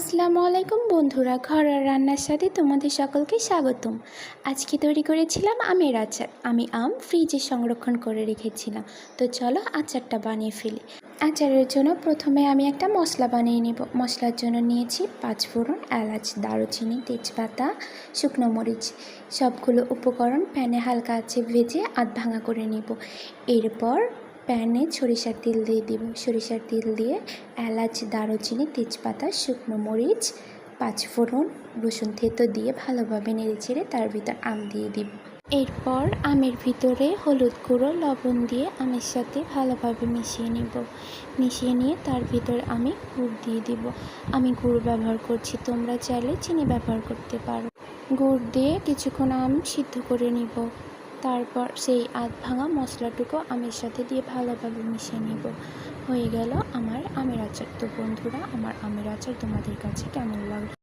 আসসালামু আলাইকুম বন্ধুরা ঘরোয়া রান্নার সাথে তোমাদের সকলকে স্বাগতম। আজকে তৈরি করেছিলাম আমের আচার। আমি আম ফ্রিজে সংরক্ষণ করে রেখেছিলাম। তো চলো আচারটা বানিয়ে ফেলি। আচারের জন্য প্রথমে আমি একটা মশলা বানিয়ে নেব। মশলার জন্য নিয়েছি পাঁচফোড়ন এলাচ, দারুচিনি, তেজপাতা, শুকনো মরিচ। সবগুলো উপকরণ প্যানে হালকা আছে ভেজে আধ ভাঙা করে নেব। এরপর প্যানে সরিষার তেল দিয়ে দিব। সরিষার তেল দিয়ে এলাচ, দারুচিনি, তেজপাতা, শুকনো মরিচ, পাঁচফোড়ন, রসুন থেতো দিয়ে ভালোভাবে নেড়ে চেড়ে তার ভিতর আম দিয়ে দিব। এরপর আমের ভিতরে হলুদ গুঁড়ো, লবণ দিয়ে আমের সাথে ভালোভাবে মিশিয়ে নিব। মিশিয়ে নিয়ে তার ভিতর আমি গুড় দিয়ে দিব। আমি গুড় ব্যবহার করছি, তোমরা চাইলে চিনি ব্যবহার করতে পারো। গুড় দিয়ে কিছুক্ষণ আম সিদ্ধ করে নিব। তারপর সেই আধ ভাঙা মশলাটুকু আমের সাথে দিয়ে ভালোভাবে মিশিয়ে নেব। হয়ে গেল আমার আমের আচার। তো বন্ধুরা, আমার আমের আচার তোমাদের কাছে কেমন লাগল?